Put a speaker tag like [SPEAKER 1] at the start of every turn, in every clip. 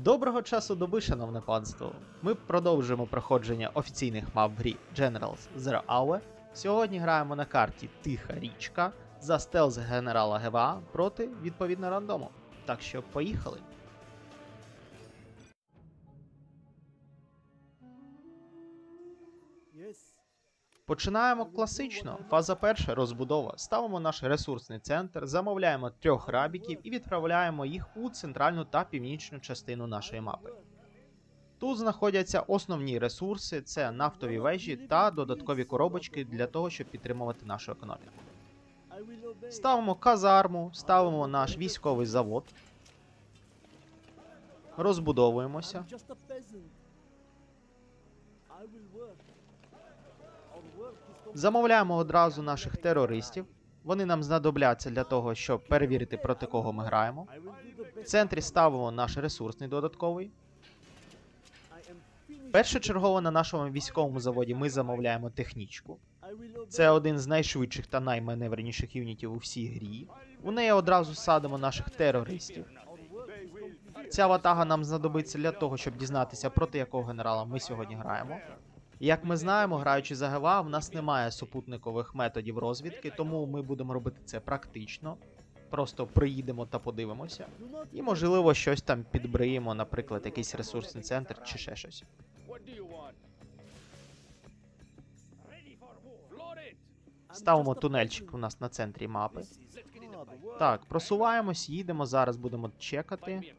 [SPEAKER 1] Доброго часу доби, шановне панство. Ми продовжуємо проходження офіційних мап в грі Generals Zero Hour. Сьогодні граємо на карті Тиха річка за стелз генерала ГВА проти відповідно рандому. Так що поїхали. Починаємо класично. Фаза перша розбудова. Ставимо наш ресурсний центр, замовляємо трьох рабіків і відправляємо їх у центральну та північну частину нашої мапи. Тут знаходяться основні ресурси: це нафтові вежі та додаткові коробочки для того, щоб підтримувати нашу економіку. Ставимо казарму, ставимо наш військовий завод, розбудовуємося. Замовляємо одразу наших терористів. Вони нам знадобляться для того, щоб перевірити, проти кого ми граємо. В центрі ставимо наш ресурсний додатковий. Першочергово на нашому військовому заводі ми замовляємо технічку. Це один з найшвидших та найманевреніших юнітів у всій грі. У неї одразу садимо наших терористів. Ця ватага нам знадобиться для того, щоб дізнатися, проти якого генерала ми сьогодні граємо. Як ми знаємо, граючи за ГВА, в нас немає супутникових методів розвідки, тому ми будемо робити це практично. Просто приїдемо та подивимося. І, можливо, щось там підбриємо, наприклад, якийсь ресурсний центр чи ще щось. Ставимо тунельчик у нас на центрі мапи. Так, просуваємось, їдемо, зараз будемо чекати.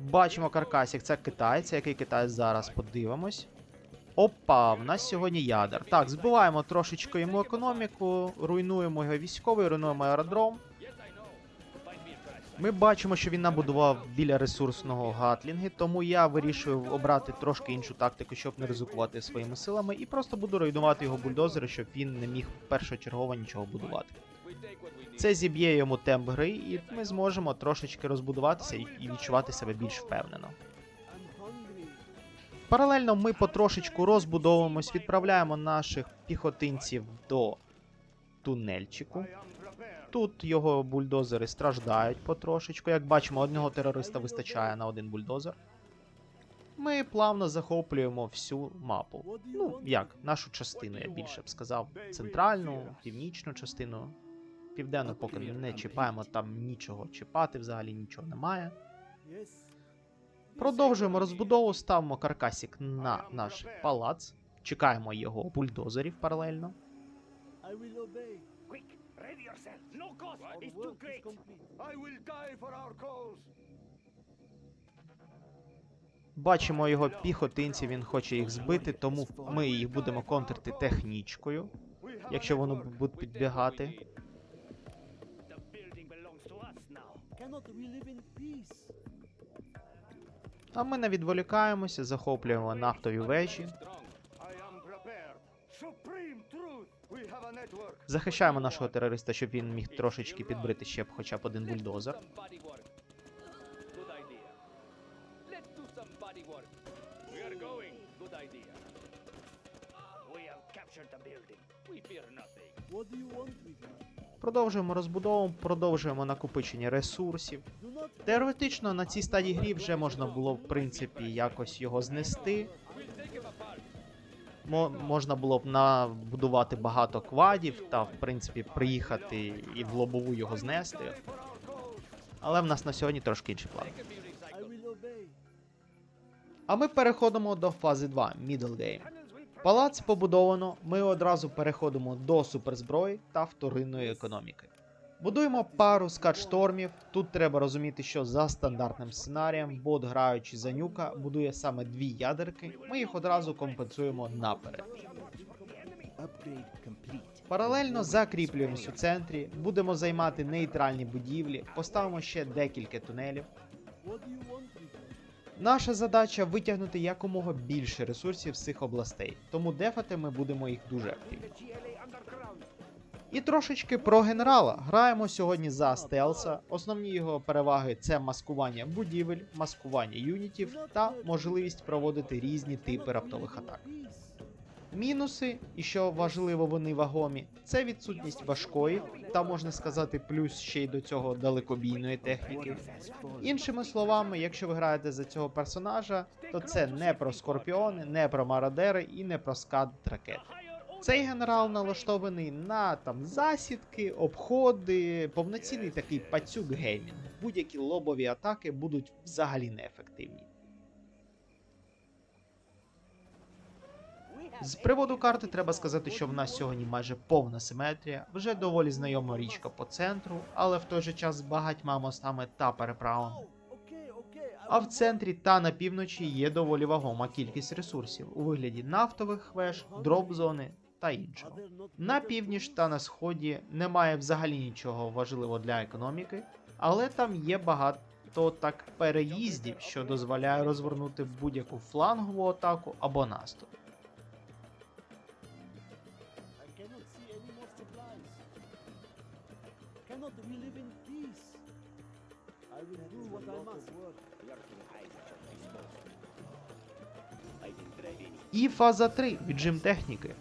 [SPEAKER 1] Бачимо каркасик, це китайць, який китаєць зараз подивимось. Опа, в нас сьогодні ядер. Так, збиваємо трошечки йому економіку, руйнуємо його військовий, руйнуємо аеродром. Ми бачимо, що він набудував біля ресурсного гатлінги, тому я вирішую обрати трошки іншу тактику, щоб не ризикувати своїми силами, і просто буду руйнувати його бульдозери, щоб він не міг першочергово нічого будувати. Це зіб'є йому темп гри, і ми зможемо трошечки розбудуватися і відчувати себе більш впевнено. Паралельно ми потрошечку розбудовуємось, відправляємо наших піхотинців до тунельчику. Тут його бульдозери страждають потрошечку. Як бачимо, одного терориста вистачає на один бульдозер. Ми плавно захоплюємо всю мапу. Ну, як, нашу частину, я більше б сказав. Центральну, північну частину. Південну поки не чіпаємо, там нічого чіпати, взагалі нічого немає. Продовжуємо розбудову, ставимо каркасик на наш палац. Чекаємо його бульдозерів паралельно. Бачимо його піхотинці, він хоче їх збити, тому ми їх будемо контрити технічкою, якщо вони будуть підбігати. А ми не відволікаємося, захоплюємо нафтові вежі, захищаємо нашого терориста, щоб він міг трошечки підбрити ще б хоча б один бульдозер.
[SPEAKER 2] Let's do some body work. We
[SPEAKER 1] Продовжуємо розбудову, продовжуємо накопичення ресурсів. Теоретично на цій стадії грі вже можна було, в принципі, якось його знести. Можна було б набудувати багато квадів та, в принципі, приїхати і в лобову його знести. Але в нас на сьогодні трошки інший план. А ми переходимо до фази 2 Middle Game. Палац побудовано, ми одразу переходимо до суперзброї та вторинної економіки. Будуємо пару скатштормів. Тут треба розуміти, що за стандартним сценарієм, бот, граючи за нюка, будує саме дві ядерки. Ми їх одразу компенсуємо наперед. Паралельно закріплюємось у центрі, будемо займати нейтральні будівлі, поставимо ще декілька тунелів. Наша задача витягнути якомога більше ресурсів з цих областей, тому дефати ми будемо їх дуже активно. І трошечки про генерала. Граємо сьогодні за стелса. Основні його переваги це маскування будівель, маскування юнітів та можливість проводити різні типи раптових атак. Мінуси, і що важливо, вони вагомі, це відсутність важкої, та можна сказати, плюс ще й до цього далекобійної техніки. Іншими словами, якщо ви граєте за цього персонажа, то це не про скорпіони, не про мародери і не про скад ракет. Цей генерал налаштований на там засідки, обходи, повноцінний такий пацюк геймінг. Будь-які лобові атаки будуть взагалі неефективні. З приводу карти треба сказати, що в нас сьогодні майже повна симетрія, вже доволі знайома річка по центру, але в той же час з багатьма мостами та переправами. А в центрі та на півночі є доволі вагома кількість ресурсів у вигляді нафтових веж, дроп-зони та іншого. На північ та на сході немає взагалі нічого важливого для економіки, але там є багато так переїздів, що дозволяє розвернути будь-яку флангову атаку або наступ.
[SPEAKER 3] Cannot we live in peace? I will do what I must.
[SPEAKER 1] І фаза 3 віджим техніки.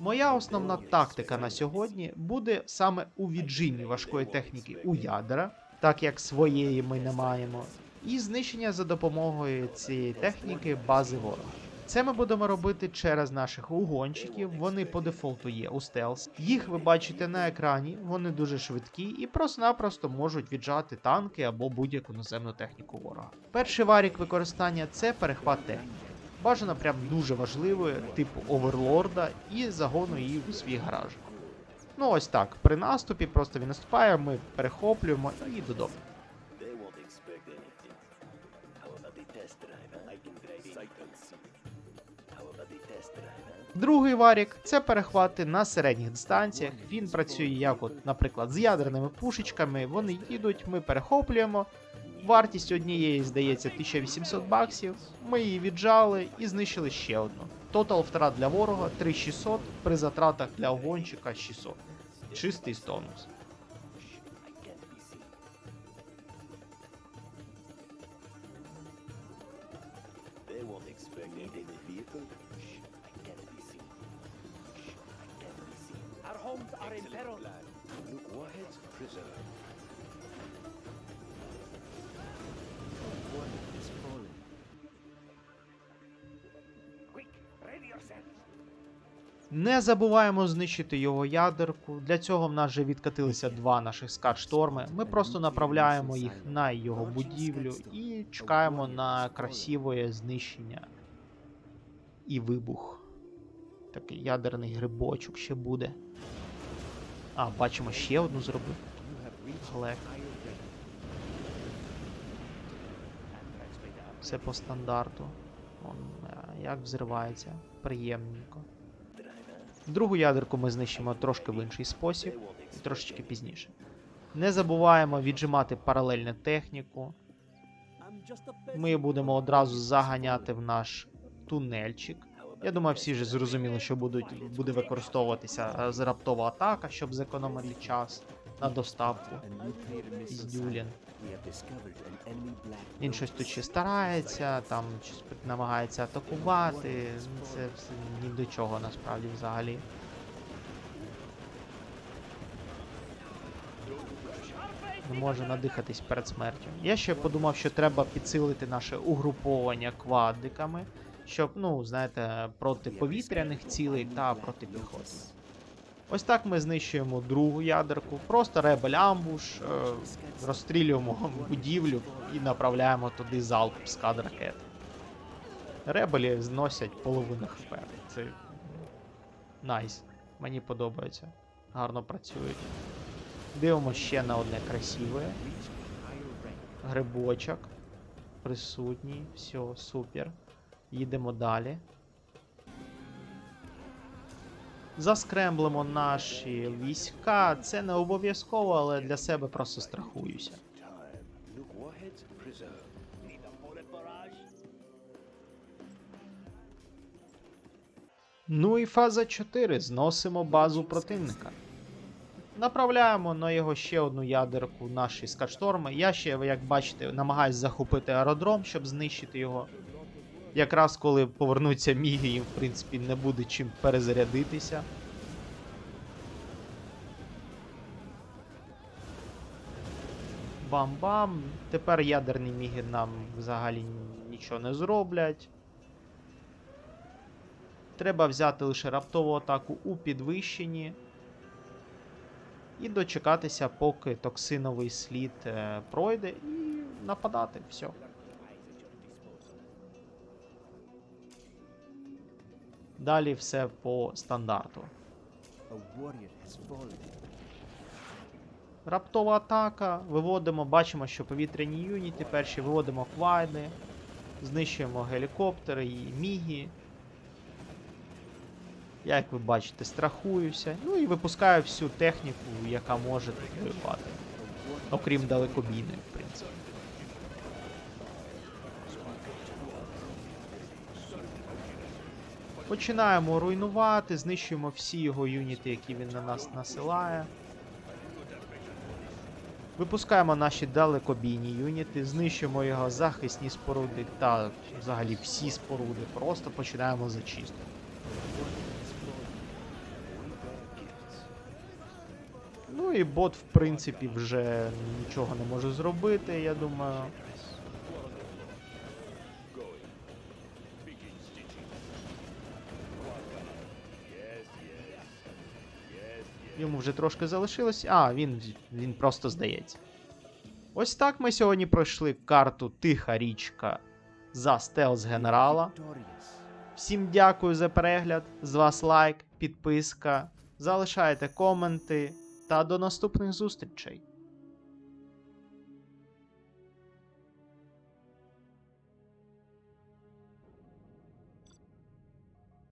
[SPEAKER 1] Моя основна тактика на сьогодні буде саме у віджимі важкої техніки у ядра, так як своєї ми не маємо, і знищення за допомогою цієї техніки бази ворога. Це ми будемо робити через наших угонщиків. Вони по дефолту є у стелс. Їх ви бачите на екрані, вони дуже швидкі і просто-напросто можуть віджати танки або будь-яку наземну техніку ворога. Перший варік використання це перехват техніки. Бажано прям дуже важливою, типу оверлорда, і загону її у свій гараж. Ну ось так. При наступі просто він наступає, ми перехоплюємо і додому. Другий варік це перехвати на середніх дистанціях. Він працює як, от, наприклад, з ядерними пушечками. Вони їдуть, ми перехоплюємо. Вартість однієї, здається, 1800 баксів. Ми її віджали і знищили ще одну. Тотал втрат для ворога 3600, при затратах для огонщика 600. Чистий стонус.
[SPEAKER 2] Our are in peril.
[SPEAKER 4] plan. Look, warheads preserved. One is falling.
[SPEAKER 2] Quick, ready yourselves.
[SPEAKER 1] Не забуваємо знищити його ядерку. Для цього в нас вже відкатилися два наших скат-шторми. Ми просто направляємо їх на його будівлю і чекаємо на красиве знищення і вибух. Такий ядерний грибочок ще буде. А, бачимо, ще одну зробив. Глек. Все по стандарту. Он, е, як взривається. Приємненько. Другу ядерку ми знищимо трошки в інший спосіб, і трошечки пізніше. Не забуваємо віджимати паралельну техніку. Ми будемо одразу заганяти в наш тунельчик. Я думаю, всі вже зрозуміли, що будуть, буде використовуватися е, раптова атака, щоб зекономити час на доставку. Піздюлін. Він щось тут ще старається, там намагається атакувати. Це все ні до чого насправді взагалі. Не може надихатись перед смертю. Я ще подумав, що треба підсилити наше угруповання квадиками, щоб, ну, знаєте, проти повітряних цілей та проти піхоти. Ось так ми знищуємо другу ядерку, просто ребель амбуш, е, розстрілюємо будівлю і направляємо туди залп з кад ракет. Ребелі зносять половину хп. Це найс. Мені подобається. Гарно працюють. Дивимося ще на одне красиве. Грибочок. Присутній. Все, супер. Їдемо далі. Заскремблимо наші війська. Це не обов'язково, але для себе просто страхуюся. Ну і фаза 4. Зносимо базу противника. Направляємо на його ще одну ядерку наші скатшторми. Я ще, як бачите, намагаюсь захопити аеродром, щоб знищити його. Якраз коли повернуться міги, їм, в принципі, не буде чим перезарядитися. Бам-бам. Тепер ядерні міги нам взагалі нічого не зроблять. Треба взяти лише раптову атаку у підвищенні. І дочекатися, поки токсиновий слід е, пройде, і нападати. Все. Далі все по стандарту. Раптова атака. Виводимо, бачимо, що повітряні юніти перші виводимо квайди, знищуємо гелікоптери і міги. Як ви бачите, страхуюся. Ну і випускаю всю техніку, яка може тут воювати. Окрім далекобійної, в принципі. Починаємо руйнувати, знищуємо всі його юніти, які він на нас насилає. Випускаємо наші далекобійні юніти, знищуємо його захисні споруди та взагалі всі споруди. Просто починаємо зачистку. Ну і бот, в принципі, вже нічого не може зробити, я думаю. Вже трошки залишилось. А, він, він просто здається. Ось так ми сьогодні пройшли карту Тиха річка за стелс генерала. Всім дякую за перегляд. З вас лайк, підписка. Залишайте коменти та до наступних зустрічей.